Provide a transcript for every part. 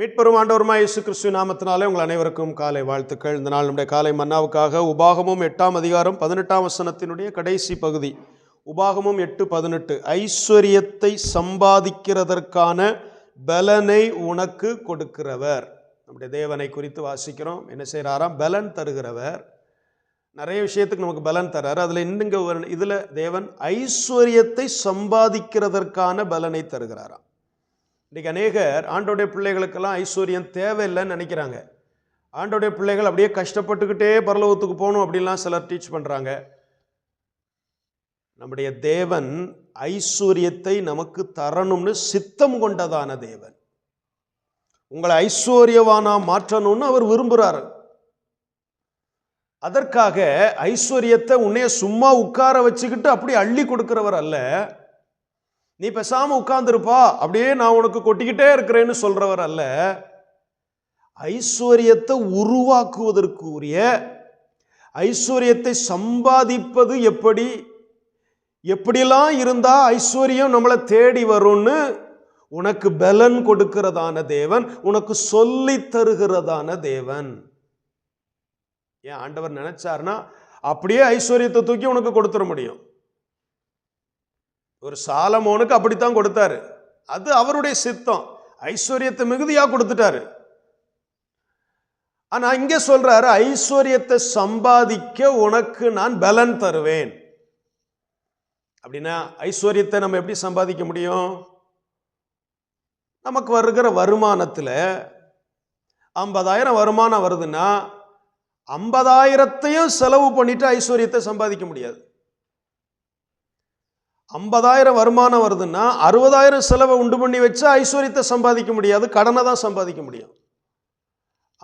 மீட்பெரும் ஆண்டவருமா இயேசு கிறிஸ்து நாமத்தினாலே உங்கள் அனைவருக்கும் காலை வாழ்த்துக்கள். இந்த நாள் நம்முடைய காலை மன்னாவுக்காக உபாகமும் எட்டாம் அதிகாரம் பதினெட்டாம் வசனத்தினுடைய கடைசி பகுதி. உபாகமும் எட்டு பதினெட்டு. ஐஸ்வர்யத்தை சம்பாதிக்கிறதற்கான பலனை உனக்கு கொடுக்கிறவர். நம்முடைய தேவனை குறித்து வாசிக்கிறோம். என்ன செய்கிறாராம் பலன் தருகிறவர். நிறைய விஷயத்துக்கு நமக்கு பலன் தரார் அதில் இன்னுங்க ஒரு இதில் தேவன் ஐஸ்வர்யத்தை சம்பாதிக்கிறதற்கான பலனை தருகிறாராம். இன்றைக்கி அநேகர் ஆண்டோடைய பிள்ளைகளுக்கெல்லாம் ஐஸ்வர்யம் தேவையில்லைன்னு நினைக்கிறாங்க. ஆண்டோடைய பிள்ளைகள் அப்படியே கஷ்டப்பட்டுக்கிட்டே பரலோகத்துக்கு போகணும் அப்படின்லாம் சிலர் டீச் பண்ணுறாங்க நம்முடைய தேவன் ஐஸ்வர்யத்தை நமக்கு தரணும்னு சித்தம் கொண்டதான தேவன். உங்களை ஐஸ்வர்யவானா மாற்றணும்னு அவர் விரும்புகிறாரு அதற்காக ஐஸ்வர்யத்தை உன்னைய சும்மா உட்கார வச்சுக்கிட்டு அப்படி அள்ளி கொடுக்குறவர் அல்ல. நீ பேசாமல் உட்கார்ந்துருப்பா. அப்படியே நான் உனக்கு கொட்டிக்கிட்டே இருக்கிறேன்னு சொல்றவர் அல்ல. ஐஸ்வர்யத்தை உருவாக்குவதற்குரிய ஐஸ்வர்யத்தை சம்பாதிப்பது எப்படி? எப்படிலாம் இருந்தா ஐஸ்வர்யம் நம்மளை தேடி வரும்னு? உனக்கு பலன் கொடுக்கிறதான தேவன் உனக்கு சொல்லி தருகிறதான தேவன். ஏன் ஆண்டவர் நினைச்சார்னா அப்படியே ஐஸ்வர்யத்தை தூக்கி உனக்கு கொடுத்துட முடியும். ஒரு சாலமோனுக்கு அப்படித்தான் கொடுத்தாரு. அது அவருடைய சித்தம். ஐஸ்வர்யத்தை மிகுதியாக கொடுத்துட்டாரு. ஆனால் இங்கே சொல்றாரு ஐஸ்வர்யத்தை சம்பாதிக்க உனக்கு நான் பலன் தருவேன். அப்படின்னா ஐஸ்வர்யத்தை நம்ம எப்படி சம்பாதிக்க முடியும்? நமக்கு வருகிற வருமானத்தில் ஐம்பதாயிரம் வருமானம் வருதுன்னா ஐம்பதாயிரத்தையும் செலவு பண்ணிட்டு ஐஸ்வர்யத்தை சம்பாதிக்க முடியாது. ஐம்பதாயிரம் வருமானம் வருதுன்னா அறுபதாயிரம் செலவை உண்டு பண்ணி வச்சா ஐஸ்வர்யத்தை சம்பாதிக்க முடியாது. கடனை தான் சம்பாதிக்க முடியும்.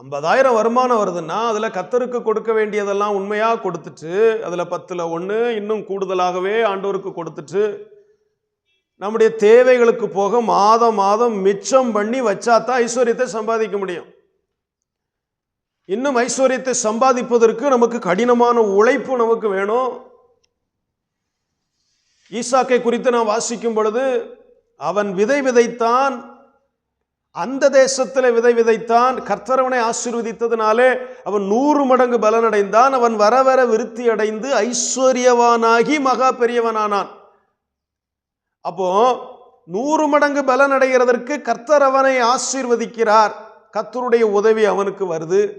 ஐம்பதாயிரம் வருமானம் வருதுன்னா அதில் கத்தருக்கு கொடுக்க வேண்டியதெல்லாம் உண்மையாக கொடுத்துட்டு அதில் பத்தில் ஒன்று இன்னும் கூடுதலாகவே ஆண்டோருக்கு கொடுத்துட்டு நம்முடைய தேவைகளுக்கு போக மாதம் மாதம் மிச்சம் பண்ணி வச்சா தான் ஐஸ்வர்யத்தை சம்பாதிக்க முடியும். இன்னும் ஐஸ்வர்யத்தை சம்பாதிப்பதற்கு நமக்கு கடினமான உழைப்பு நமக்கு வேணும். ஈசாக்கை குறித்து நான் வாசிக்கும் பொழுது அவன் விதை விதைத்தான் அந்த தேசத்தில் விதை விதைத்தான் கர்த்தரவனை ஆசீர்வதித்ததினாலே அவன் நூறு மடங்கு பலனடைந்தான். அவன் வர வர விருத்தி அடைந்து ஐஸ்வர்யவானாகி மகா பெரியவனானான். அப்போ நூறு மடங்கு பலன் அடைகிறதற்கு கர்த்தர் அவனை ஆசீர்வதிக்கிறார். கர்த்தருடைய உதவி அவனுக்கு வருது.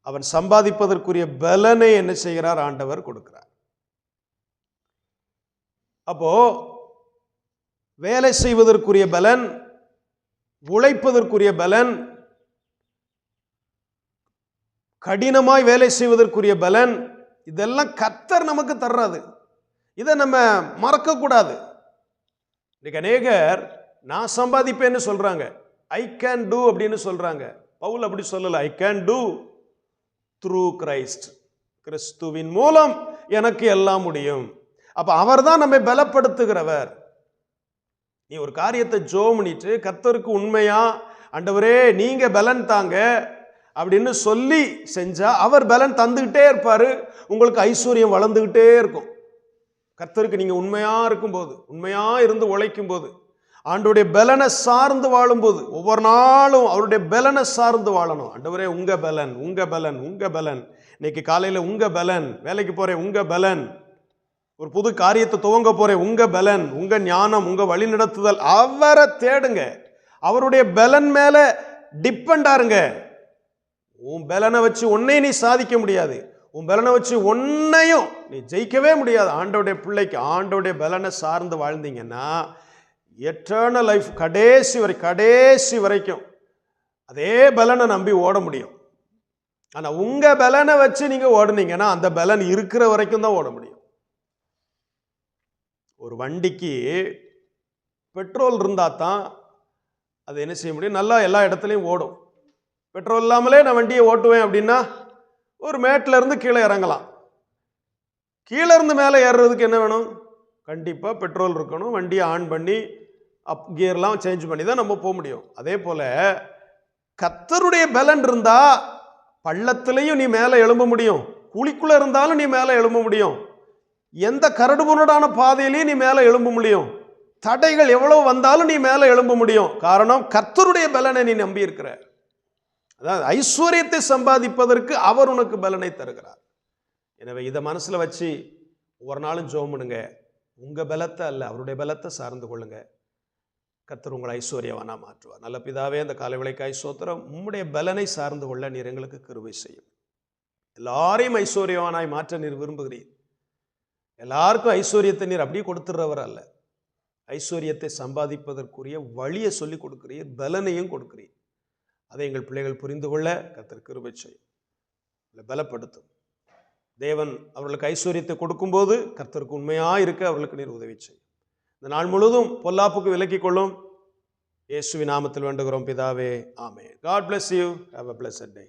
அவன் சம்பாதிப்பதற்குரிய பலனை என்ன செய்கிறார்? ஆண்டவர் கொடுக்கிறார். அப்போ வேலை செய்வதற்குரிய பலன் உழைப்பதற்குரிய பலன் கடினமாய் வேலை செய்வதற்குரிய பலன் இதெல்லாம் கத்தர் நமக்கு தர்றாது. இதை நம்ம மறக்கக்கூடாது. இன்னைக்கு அநேகர் நான் சம்பாதிப்பேன்னு சொல்கிறாங்க ஐ கேன் டூ அப்படின்னு சொல்கிறாங்க பவுல் அப்படி சொல்லலை. I can do through Christ கிறிஸ்துவின் மூலம் எனக்கு எல்லாம் முடியும். அப்போ அவர் தான் நம்மை பலப்படுத்துகிறவர். நீ ஒரு காரியத்தை ஜோ பண்ணிட்டு கர்த்தருக்கு உண்மையா அண்டவரே நீங்க பலன் தாங்க அப்படின்னு சொல்லி செஞ்சா அவர் பலன் தந்துக்கிட்டே இருப்பார். உங்களுக்கு ஐஸ்வர்யம் வளர்ந்துக்கிட்டே இருக்கும். கர்த்தருக்கு நீங்கள் உண்மையாக இருக்கும்போது உண்மையாக இருந்து உழைக்கும் போது ஆண்டோடைய பலனை சார்ந்து வாழும்போது ஒவ்வொரு நாளும் அவருடைய பலனை சார்ந்து வாழணும். ஆண்டவரே உங்கள் பலன் உங்கள் பலன் உங்கள் பலன். இன்னைக்கு காலையில் உங்கள் பலன் வேலைக்கு போகிறேன் உங்கள் பலன். ஒரு புது காரியத்தை துவங்க போகிறேன் உங்கள் பலன் உங்கள் ஞானம் உங்கள் வழிநடத்துதல் அவரை தேடுங்க. அவருடைய பலன் மேலே டிப்பெண்டாருங்க ஆருங்க உன் பலனை வச்சு உன்னையும் நீ சாதிக்க முடியாது. உன் பலனை வச்சு ஒன்றையும் நீ ஜெயிக்கவே முடியாது. ஆண்டோடைய பிள்ளைக்கு ஆண்டோடைய பலனை சார்ந்து வாழ்ந்தீங்கன்னா எட்டர்னல் லைஃப் கடைசி வரை கடைசி வரைக்கும் அதே பலனை நம்பி ஓட முடியும். ஆனால் உங்கள் பலனை வச்சு நீங்கள் ஓடுனீங்கன்னா அந்த பலன் இருக்கிற வரைக்கும் தான் ஓட முடியும். ஒரு வண்டிக்கு பெட்ரோல் இருந்தால் தான் அது என்ன செய்ய முடியும்? நல்லா எல்லா இடத்துலையும் ஓடும். பெட்ரோல் இல்லாமலே நான் வண்டியை ஓட்டுவேன் அப்படின்னா ஒரு மேட்லேருந்து கீழே இறங்கலாம். கீழே இருந்து மேலே ஏறுறதுக்கு என்ன வேணும்? கண்டிப்பாக பெட்ரோல் இருக்கணும். வண்டியை ஆன் பண்ணி அப் கியர்லாம் சேஞ்ச் பண்ணி தான் நம்ம போக முடியும். அதே போல் கத்தருடைய பலன் இருந்தால் பள்ளத்துலேயும் நீ மேலே எழும்ப முடியும். குழிக்குள்ளே இருந்தாலும் நீ மேலே எழும்ப முடியும். எந்த கரடுமுரடான பாதையிலையும் நீ மேலே எழும்ப முடியும்? தடைகள் எவ்வளோ வந்தாலும் நீ மேலே எழும்ப முடியும். காரணம் கர்த்தருடைய பலனை நீ நம்பியிருக்கிற. அதாவது ஐஸ்வர்யத்தை சம்பாதிப்பதற்கு அவர் உனக்கு பலனை தருகிறார். எனவே இதை மனசில் வச்சு ஒரு நாளும் ஜெபம் பண்ணுங்க. பலத்தை அல்ல அவருடைய பலத்தை சார்ந்து கொள்ளுங்க. கர்த்தர் உங்களை ஐஸ்வர்யவானா மாற்றுவார். நல்ல பிதாவே அந்த காலை விளைக்காய் சோத்திரம் உம்முடைய பலனை சார்ந்து கொள்ள நீர் எங்களுக்கு கிருபை செய்யும். எல்லாரையும் ஐஸ்வர்யவானாய் மாற்ற நீர் விரும்புகிறீர். எல்லாருக்கும் ஐஸ்வர்யத்தை நீர் அப்படியே கொடுத்துடுறவர் அல்ல. ஐஸ்வர்யத்தை சம்பாதிப்பதற்குரிய வழியை சொல்லி கொடுக்குறீர் பலனையும் கொடுக்குறீர். அதை எங்கள் பிள்ளைகள் புரிந்து கொள்ள கர்த்தர் கிருபை செய்யும். இல்லை பலப்படுத்தும். தேவன் அவர்களுக்கு ஐஸ்வர்யத்தை கொடுக்கும்போது கர்த்தருக்கு உண்மையாக இருக்க அவர்களுக்கு நீர் உதவி செய்யும். இந்த நாள் முழுவதும் பொல்லாப்புக்கு விலக்கிக் கொள்ளும். இயேசுவி நாமத்தில் வேண்டுகிறோம் பிதாவே ஆமே God bless you have a bless day